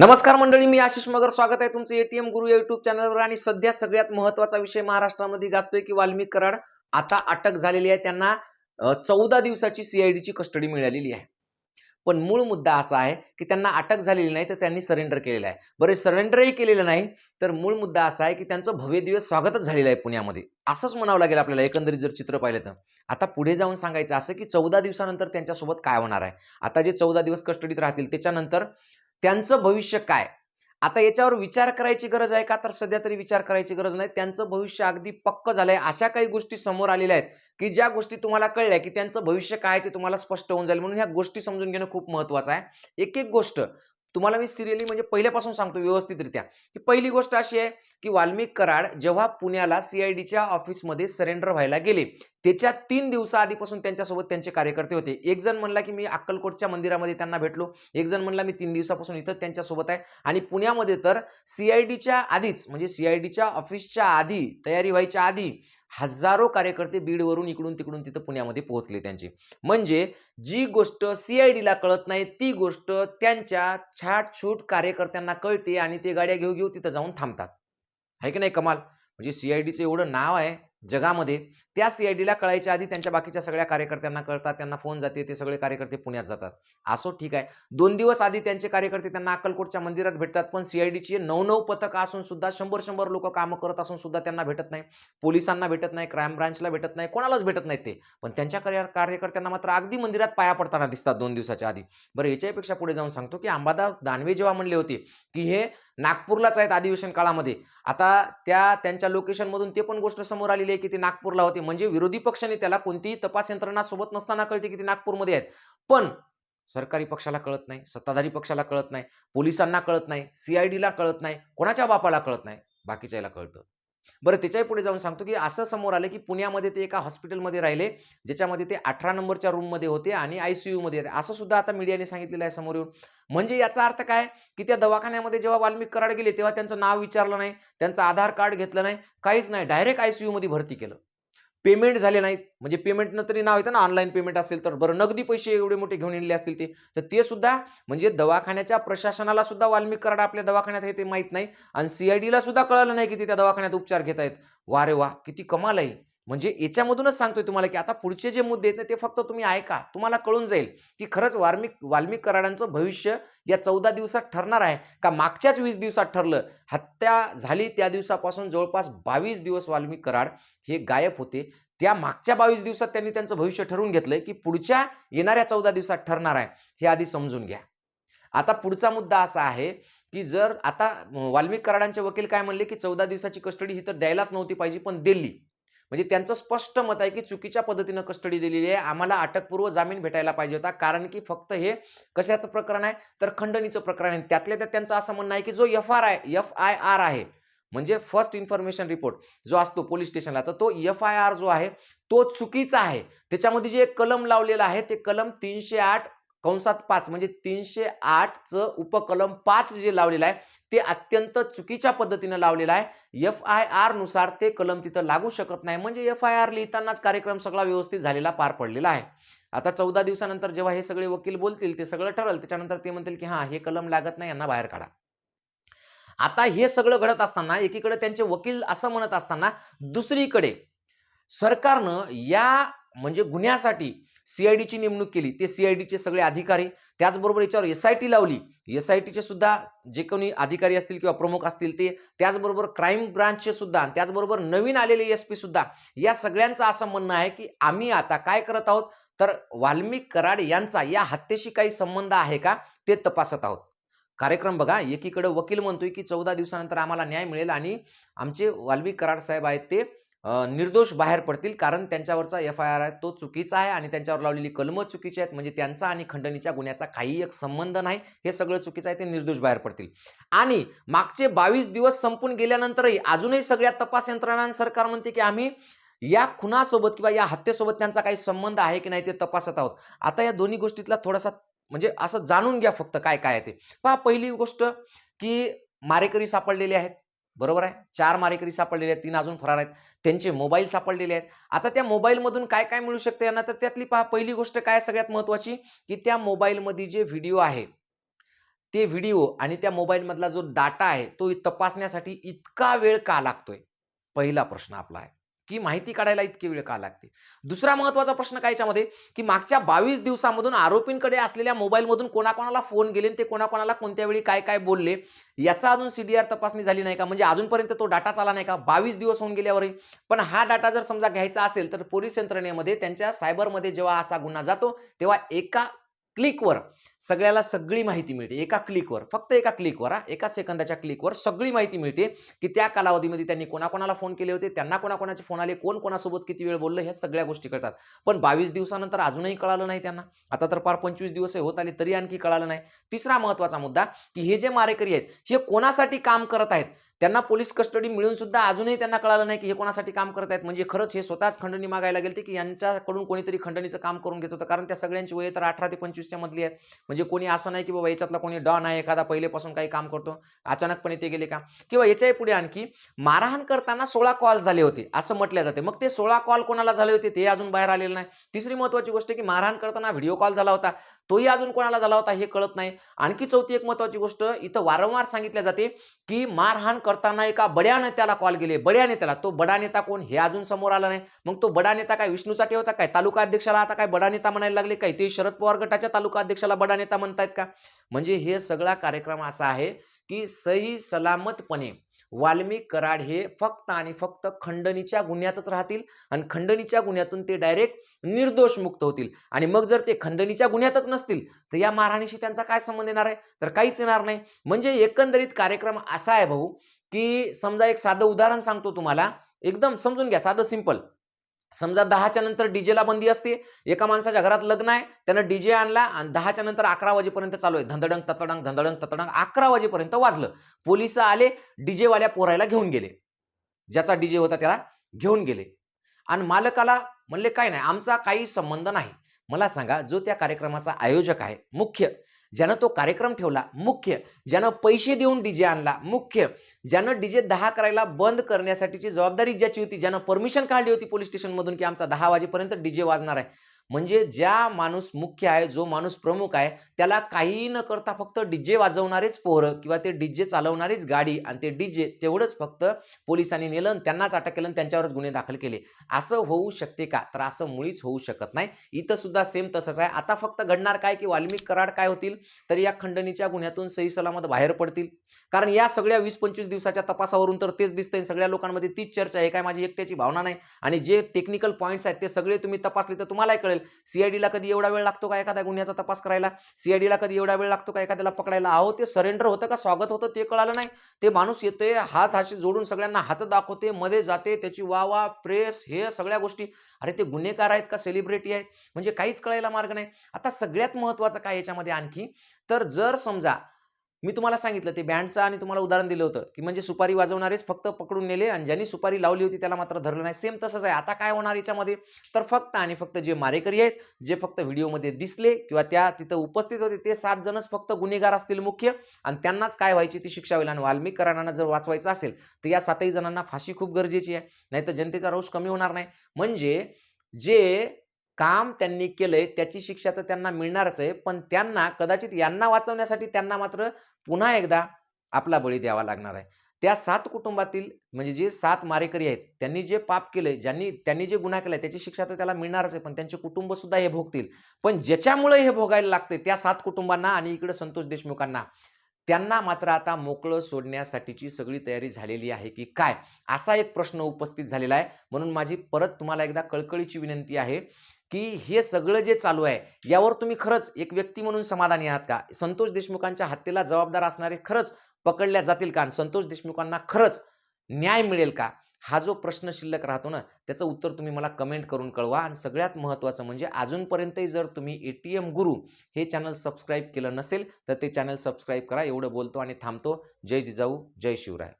नमस्कार मंडळी मी आशिष मगर. स्वागत आहे तुमचं एटीएम गुरु युट्यूब चॅनलवर आणि सध्या सगळ्यात महत्त्वाचा विषय महाराष्ट्रामध्ये गाजतोय की वाल्मिक कराड आता अटक झालेली आहे. त्यांना चौदा दिवसाची सीआयडीची कस्टडी मिळालेली आहे. पण मूळ मुद्दा असा आहे की त्यांना अटक झालेली नाही तर त्यांनी सरेंडर केलेलं आहे. बरे सरेंडरही केलेलं नाही तर मूळ मुद्दा असा आहे की त्यांचं भव्य दिवस स्वागतच झालेलं आहे पुण्यामध्ये. असंच म्हणावं लागेल आपल्याला एकंदरीत जर चित्र पाहिलं तर. आता पुढे जाऊन सांगायचं असं की चौदा दिवसानंतर त्यांच्यासोबत काय होणार आहे? आता जे चौदा दिवस कस्टडीत राहतील त्याच्यानंतर त्यांचं भविष्य काय? आता याच्यावर विचार करायची गरज आहे का? तर सध्या तरी विचार करायची गरज नाही. त्यांचं भविष्य अगदी पक्क झालंय. अशा काही गोष्टी समोर आलेल्या आहेत की ज्या गोष्टी तुम्हाला कळल्या की त्यांचं भविष्य काय ते तुम्हाला स्पष्ट होऊन जाईल. म्हणून ह्या गोष्टी समजून घेणं खूप महत्वाचं आहे. एक एक गोष्ट. तुम्हाला मी सिरियली म्हणजे पहिल्यापासून सांगतो व्यवस्थितरित्या. की पहिली गोष्ट अशी आहे की वाल्मिक कराड जेव्हा पुण्याला सीआयडीच्या ऑफिसमध्ये सरेंडर व्हायला गेले त्याच्या तीन दिवसाआधीपासून त्यांच्यासोबत त्यांचे कार्यकर्ते होते. एक जण म्हणला की मी अक्कलकोटच्या मंदिरामध्ये त्यांना भेटलो एक जण म्हणला मी तीन दिवसापासून इथं त्यांच्यासोबत आहे. आणि पुण्यामध्ये तर सीआयडीच्या आधीच म्हणजे सीआयडीच्या ऑफिसच्या आधी तयारी व्हायच्या आधी हजारो कार्यकर्ते बीडवरून इकडून तिकडून तिथं पुण्यामध्ये पोहोचले त्यांचे. म्हणजे जी गोष्ट सीआयडीला कळत नाही ती गोष्ट त्यांच्या छाटछूट कार्यकर्त्यांना कळते आणि ते गाड्या घेऊ घेऊ तिथं जाऊन थांबतात. आहे की नाही कमाल? म्हणजे सीआयडीचं एवढं नाव आहे जगामध्ये त्या सीआयडीला कळायच्या आधी त्यांच्या बाकीच्या सगळ्या कार्यकर्त्यांना कळतात त्यांना फोन जाते ते सगळे कार्यकर्ते पुण्यात जातात. असो ठीक आहे. दोन दिवस आधी त्यांचे कार्यकर्ते त्यांना अक्कलकोटच्या मंदिरात भेटतात पण सीआयडीची नऊ नऊ पथक असून सुद्धा शंभर शंभर लोक कामं करत असून सुद्धा त्यांना भेटत नाही. पोलिसांना भेटत नाही क्राईम ब्रांचला भेटत नाही कोणालाच भेटत नाही ते. पण त्यांच्या कार्य कार्यकर्त्यांना मात्र अगदी मंदिरात पाया पडताना दिसतात दोन दिवसाच्या आधी. बरं याच्यापेक्षा पुढे जाऊन सांगतो की अंबादास दानवे जेव्हा म्हणले होते की हे नागपूरलाच आहेत अधिवेशन काळामध्ये. आता त्या त्यांच्या लोकेशनमधून ते पण गोष्ट समोर आलेली आहे की ते नागपूरला होते. म्हणजे विरोधी पक्षाने त्याला कोणतीही तपास यंत्रणा सोबत नसताना कळते की ते नागपूरमध्ये आहेत. पण सरकारी पक्षाला कळत नाही सत्ताधारी पक्षाला कळत नाही पोलिसांना कळत नाही सीआयडीला कळत नाही कोणाच्या बापाला कळत नाही बाकीच्याला कळतं. बरं त्याच्याही पुढे जाऊन सांगतो की असं समोर आलं की पुण्यामध्ये ते एका हॉस्पिटलमध्ये राहिले ज्याच्यामध्ये ते अठरा नंबरच्या रूममध्ये होते आणि आय सी यूमध्ये होते. असं सुद्धा आता मीडियाने सांगितलेलं आहे समोर येऊन म्हणजे याचा अर्थ काय? की त्या दवाखान्यामध्ये जेव्हा वाल्मिक कराड गेले तेव्हा त्यांचं नाव विचारलं नाही त्यांचं आधार कार्ड घेतलं नाही काहीच नाही. डायरेक्ट आय सी यूमध्ये भरती केलं. पेमेंट झाले नाहीत. म्हणजे पेमेंटनं तरी नाव येतं ना ऑनलाईन पेमेंट असेल तर. बरं नगदी पैसे एवढे मोठे घेऊन येले असतील ते. तर ते सुद्धा म्हणजे दवाखान्याच्या प्रशासनाला सुद्धा वाल्मिक कराड आपल्या दवाखान्यात आहे ते माहीत नाही. आणि सीआयडीला सुद्धा कळलं नाही की ते त्या दवाखान्यात उपचार घेत आहेत वा रे वा किती कमाल आहे. म्हणजे याच्यामधूनच सांगतोय तुम्हाला की आता पुढचे जे मुद्दे आहेत ना ते फक्त तुम्ही ऐका. तुम्हाला कळून जाईल की खरंच वाल्मिक वाल्मिक कराडांचं भविष्य या चौदा दिवसात ठरणार आहे का? मागच्याच वीस दिवसात ठरलं? हत्या झाली त्या दिवसापासून जवळपास बावीस दिवस वाल्मिक कराड हे गायब होते. त्या मागच्या बावीस दिवसात त्यांनी त्यांचं भविष्य ठरवून घेतलंय की पुढच्या येणाऱ्या चौदा दिवसात ठरणार आहे. हे आधी समजून घ्या. आता पुढचा मुद्दा असा आहे की जर आता वाल्मिक कराडांचे वकील काय म्हणले की चौदा दिवसाची कस्टडी ही तर द्यायलाच नव्हती पाहिजे पण दिली. म्हणजे त्यांचं स्पष्ट मत आहे की चुकीच्या पद्धतीनं कस्टडी दिलेली आहे. आम्हाला अटकपूर्व जामीन भेटायला पाहिजे होता. कारण की फक्त हे कशाचं प्रकरण आहे? तर खंडणीचं प्रकरण आहे. त्यातल्या त्यात त्यांचं असं म्हणणं आहे की जो F R I F I R आहे म्हणजे फर्स्ट इन्फॉर्मेशन रिपोर्ट जो असतो पोलीस स्टेशनला तर तो एफ आय आर जो आहे तो चुकीचा आहे. त्याच्यामध्ये जे कलम लावलेला आहे ते कलम तीनशे आठ कंसात पाच म्हणजे तीनशे आठचं उपकलम पाच जे लावलेलं आहे ते अत्यंत चुकीच्या पद्धतीनं लावलेलं आहे. एफ आय आरनुसार ते कलम तिथं लागू शकत नाही. म्हणजे एफ आय आर लिहितानाच कार्यक्रम सगळा व्यवस्थित झालेला पार पडलेला आहे. आता चौदा दिवसानंतर जेव्हा हे सगळे वकील बोलतील ते सगळं ठरल त्याच्यानंतर ते म्हणतील की हां हे कलम लागत नाही यांना बाहेर काढा. आता हे सगळं घडत असताना एकीकडे त्यांचे वकील असं म्हणत असताना दुसरीकडे सरकारनं या म्हणजे गुन्ह्यासाठी सीआयडीची नेमणूक केली. ते सीआयडीचे सगळे अधिकारी त्याचबरोबर याच्यावर एस आय टी लावली. एस आय टीचे सुद्धा जे कोणी अधिकारी असतील किंवा प्रमुख असतील ते त्याचबरोबर क्राईम ब्रांचचे सुद्धा आणि त्याचबरोबर नवीन आलेले एस पी सुद्धा या सगळ्यांचं असं म्हणणं आहे की आम्ही आता काय करत आहोत? तर वाल्मिक कराड यांचा या हत्येशी काही संबंध आहे का? ते तपासत आहोत. कार्यक्रम बघा. एकीकडे वकील म्हणतोय की चौदा दिवसानंतर आम्हाला न्याय मिळेल आणि आमचे वाल्मिक कराड साहेब आहेत ते निर्दोष बाहेर पडतील. कारण त्यांच्यावरचा एफ आय आर आहे तो चुकीचा आहे आणि त्यांच्यावर लावलेली कलमं चुकीची आहेत. म्हणजे त्यांचा आणि खंडणीच्या गुन्ह्याचा काही एक संबंध नाही. हे सगळं चुकीचं आहे ते निर्दोष बाहेर पडतील. आणि मागचे बावीस दिवस संपून गेल्यानंतरही अजूनही सगळ्या तपास यंत्रणा सरकार म्हणते की आम्ही या खुनासोबत किंवा या हत्येसोबत त्यांचा काही संबंध आहे की नाही ते तपासत आहोत. आता या दोन्ही गोष्टीतला थोडासा म्हणजे असं जाणून घ्या फक्त काय काय आहे ते. पहा पहिली गोष्ट की मारेकरी सापडलेले आहेत. बरोबर आहे? चार मारेकरी सापडलेले आहेत तीन अजून फरार आहेत. त्यांचे मोबाईल सापडलेले आहेत. आता त्या मोबाईलमधून काय काय मिळू शकते यांना? तर त्यातली पहा पहिली गोष्ट काय सगळ्यात महत्वाची? की त्या मोबाईलमध्ये जे व्हिडिओ आहे ते व्हिडिओ आणि त्या मोबाईलमधला जो डाटा आहे तो तपासण्यासाठी इतका वेळ का लागतोय? पहिला प्रश्न आपला आहे. की माहिती काढायला इतकी वेळ का लागते? दुसरा महत्त्वाचा प्रश्न काय याच्यामध्ये? की मागच्या बावीस दिवसामधून आरोपींकडे असलेल्या मोबाईलमधून कोणाकोणाला फोन गेले आणि ते कोणाकोणाला कोणत्या वेळी काय काय बोलले याचा अजून सीडीआर तपासणी झाली नाही का? म्हणजे अजूनपर्यंत तो डाटा चाला नाही का? बावीस दिवस होऊन गेल्यावरही. पण हा डाटा जर समजा घ्यायचा असेल तर पोलीस यंत्रणेमध्ये त्यांच्या सायबरमध्ये जेव्हा असा गुन्हा जातो तेव्हा एका क्लिकवर सगळ्याला सगळी माहिती मिळते. एका क्लिकवर फक्त एका क्लिकवर हा एका सेकंदाच्या क्लिकवर सगळी माहिती मिळते की त्या कालावधीमध्ये त्यांनी कोणाकोणाला फोन केले होते त्यांना कोणाकोणाचे फोन आले कोण कोणासोबत किती वेळ बोललं ह्या सगळ्या गोष्टी कळतात. पण बावीस दिवसानंतर अजूनही कळालं नाही त्यांना. आता तर पार पंचवीस दिवस होत आले तरी आणखी कळालं नाही. तिसरा महत्त्वाचा मुद्दा की हे जे मारेकरी आहेत हे कोणासाठी काम करत आहेत? त्यांना पोलीस कस्टडी मिळून सुद्धा अजूनही त्यांना कळालं नाही की हे कोणासाठी काम करत आहेत. म्हणजे खरंच हे स्वतःच खंडणी मागायला गेले की यांच्याकडून कोणीतरी खंडणीचं काम करून घेत होतं. कारण त्या सगळ्यांची वय तर अठरा ते पंचवीसच्या मधली आहे. म्हणजे कोणी असं नाही की बाबा याच्यातला कोणी डॉन आहे एखादा पहिलेपासून काही काम करतो. अचानकपणे ते गेले का? किंवा याच्याही पुढे आणखी मारहाण करताना सोळा कॉल झाले होते असं म्हटलं जाते. मग ते सोळा कॉल कोणाला झाले होते ते अजून बाहेर आलेलं नाही. तिसरी महत्वाची गोष्ट की मारहाण करताना व्हिडिओ कॉल झाला होता. तोही अजून कोणाला झाला होता हे कळत नाही. आणखी चौथी एक महत्वाची गोष्ट इथं वारंवार सांगितल्या जाते की मारहाण करताना एका बड्या नेत्याला कॉल. गेले बड्या नेत्याला. तो बडा नेता कोण? हे अजून समोर आला नाही. मग तो बडा नेता काय विष्णूचा होता काय? तालुका अध्यक्षाला आता काय बडा नेता म्हणायला लागले काय? ते शरद पवार गटाच्या तालुका अध्यक्षाला बडा नेता म्हणतायत का? म्हणजे हे सगळा कार्यक्रम असा आहे की सही सलामतपणे वाल्मिक कराड हे फक्त आणि फक्त खंडणीच्या गुन्ह्यातच राहतील आणि खंडणीच्या गुन्ह्यातून ते डायरेक्ट निर्दोष मुक्त होतील. आणि मग जर ते खंडणीच्या गुन्ह्यातच नसतील तर या मारहाणीशी त्यांचा काय संबंध येणार आहे? तर काहीच येणार नाही. म्हणजे एकंदरीत कार्यक्रम असा आहे भाऊ की समजा एक साधं उदाहरण सांगतो तुम्हाला. एकदम समजून घ्या साधं सिंपल समजा दहाच्या नंतर डीजेला बंदी असते एका माणसाच्या घरात लग्न आहे त्यानं डीजे आणला आणि दहाच्या नंतर अकरा वाजेपर्यंत चालू आहे. धंदडंग ततडंग धंदडंग ततडंग अकरा वाजेपर्यंत वाजलं. पोलीस आले डीजेवाल्या पोरायला घेऊन गेले. ज्याचा डीजे होता त्याला घेऊन गेले. आणि मालकाला म्हणले काय नाही आमचा काही संबंध नाही. मला सांगा जो त्या कार्यक्रमाचा आयोजक आहे मुख्य ज्यानं तो कार्यक्रम ठेवला मुख्य ज्यानं पैसे देऊन डीजे आणला मुख्य ज्यानं डीजे दहा करायला बंद करण्यासाठीची जबाबदारी ज्याची होती ज्यानं परमिशन काढली होती पोलीस स्टेशनमधून की आमचा दहा वाजेपर्यंत डीजे वाजणार आहे म्हणजे ज्या माणूस मुख्य आहे जो माणूस प्रमुख आहे त्याला काही न करता फक्त डीजे वाजवणारेच पोरं किंवा ते डीजे चालवणारीच गाडी आणि ते डीजे तेवढंच फक्त पोलिसांनी नेलं त्यांनाच अटक केलं आणि त्यांच्यावरच गुन्हे दाखल केले. असं होऊ शकते का? तर असं मुळीच होऊ शकत नाही. इथं सुद्धा सेम तसंच आहे. आता फक्त घडणार काय की वाल्मिक कराड काय होतील? तर या खंडणीच्या गुन्ह्यातून सही सलामत बाहेर पडतील. कारण या सगळ्या वीस पंचवीस दिवसाच्या तपासावरून तर तेच दिसतंय. सगळ्या लोकांमध्ये तीच चर्चा आहे. काय माझी एकट्याची भावना नाही. आणि जे टेक्निकल पॉईंट्स आहेत ते सगळे तुम्ही तपासले तर तुम्हालाही कळेल. सीआयडीला कधी एवढा वेळ लागतो का एखाद्या गुन्ह्याचा तपास करायला? सीआयडीला कधी एवढा वेळ लागतो का एखाद्याला पकडायला? अहो ते सरेंडर होतं का? स्वागत होतं? ते कळालं नाही. ते माणूस येते हात हाशी जोडून सगळ्यांना हात दाखवते मध्ये जाते त्याची वा वा प्रेस हे सगळ्या गोष्टी. अरे ते गुन्हेगार आहेत का? सेलिब्रिटी आहेत म्हणजे काहीच कळायला मार्ग नाही. आता सगळ्यात महत्वाचं काय याच्यामध्ये आणखी? तर जर समजा मी तुम्हाला सांगितलं ते बँडचं आणि तुम्हाला उदाहरण दिलं होतं की म्हणजे सुपारी वाजवणारेच फक्त पकडून नेले आणि ज्यांनी सुपारी लावली होती त्याला मात्र धरलं नाही. सेम तसंच आहे. आता काय होणार याच्यामध्ये? तर फक्त आणि फक्त जे मारेकरी आहेत जे फक्त व्हिडिओमध्ये दिसले किंवा त्या तिथं उपस्थित होते ते सात जणच फक्त गुन्हेगार असतील मुख्य आणि त्यांनाच काय व्हायची ती शिक्षा होईल आणि वाल्मिक करारांना जर वाचवायचं असेल तर या सातही जणांना फाशी खूप गरजेची आहे. नाही तर जनतेचा रोष कमी होणार नाही. म्हणजे जे काम त्यांनी केलंय त्याची शिक्षा तर त्यांना मिळणारच आहे. पण त्यांना कदाचित यांना वाचवण्यासाठी त्यांना मात्र पुन्हा एकदा आपला बळी द्यावा लागणार आहे. त्या सात कुटुंबातील म्हणजे जे सात मारेकरी आहेत त्यांनी जे पाप केलंय ज्यांनी त्यांनी जे गुन्हा केलाय त्याची शिक्षा तर त्याला मिळणारच आहे. पण त्यांचे कुटुंब सुद्धा हे भोगतील. पण ज्याच्यामुळे हे भोगायला लागते त्या सात कुटुंबांना आणि इकडे संतोष देशमुखांना त्यांना मात्र आता मोकळं सोडण्यासाठीची सगळी तयारी झालेली आहे की काय? असा एक प्रश्न उपस्थित झालेला आहे. म्हणून माझी परत तुम्हाला एकदा कळकळीची विनंती आहे की हे सगळं जे चालू आहे यावर तुम्ही खरंच एक व्यक्ती म्हणून समाधानी आहात का? संतोष देशमुखांच्या हत्येला जबाबदार असणारे खरंच पकडल्या जातील का? आणि संतोष देशमुखांना खरंच न्याय मिळेल का? हा जो प्रश्न शिल्लक राहतो ना त्याचं उत्तर तुम्ही मला कमेंट करून कळवा. आणि सगळ्यात महत्त्वाचं म्हणजे अजूनपर्यंतही जर तुम्ही ए टी एम गुरु हे चॅनल सबस्क्राईब केलं नसेल तर ते चॅनल सबस्क्राईब करा. एवढं बोलतो आणि थांबतो. जय जिजाऊ जय शिवराय.